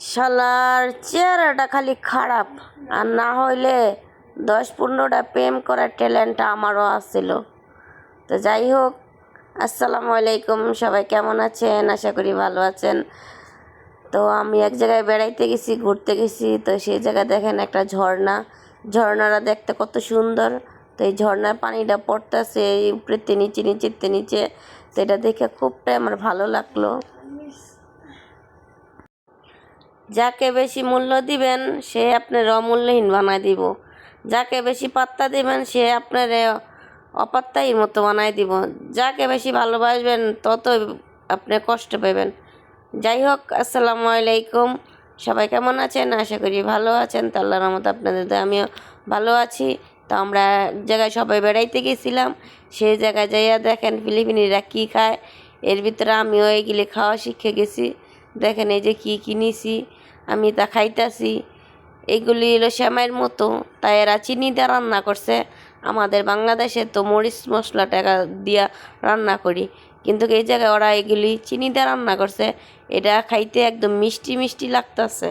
শালার চেহারাটা খালি খারাপ। আর না হইলে দশ পনেরোটা প্রেম করার ট্যালেন্ট আমারও আসছিল তো যাই হোক, আসসালামু আলাইকুম, সবাই কেমন আছেন? আশা করি ভালো আছেন। তো আমি এক জায়গায় বেড়াইতে গেছি, ঘুরতে গেছি, তো সেই জায়গায় দেখেন একটা ঝর্ণা। ঝর্ণাটা দেখতে কত সুন্দর। তো এই ঝর্ণার পানিটা পড়তেছে উপরেতে নিচে নিচেতে নিচে। তো এটা দেখে খুবটাই আমার ভালো লাগল। যাকে বেশি মূল্য দিবেন, সে আপনার অমূল্যহীন বানায় দিব। যাকে বেশি পাত্তা দিবেন, সে আপনার অপাত্তাহীর মতো বানায় দিব। যাকে বেশি ভালোবাসবেন তত আপনি কষ্ট পাবেন। যাই হোক, আসসালামু আলাইকুম। সবাই কেমন আছেন? আশা করি ভালো আছেন। তো আল্লাহর রহমত আপনাদের আমিও ভালো আছি। তো আমরা এক জায়গায় সবাই বেড়াইতে গেছিলাম। সেই জায়গায় যাইয়া দেখেন ফিলিপিনিরা কী খায়। এর ভিতরে আমিও এইগুলি খাওয়া শিখে গেছি। দেখেন এই যে কী কিনেছি। আমি তা খাইতাছি। এগুলি হলো শ্যামাইয়ের মতো, তাই এরা চিনি দিয়ে রান্না করছে। আমাদের বাংলাদেশে তো মরিচ মশলা টাকা দিয়া রান্না করি, কিন্তু এই জায়গায় ওরা এগুলি চিনি দিয়ে রান্না করছে। এটা খাইতে একদম মিষ্টি মিষ্টি লাগতাছে।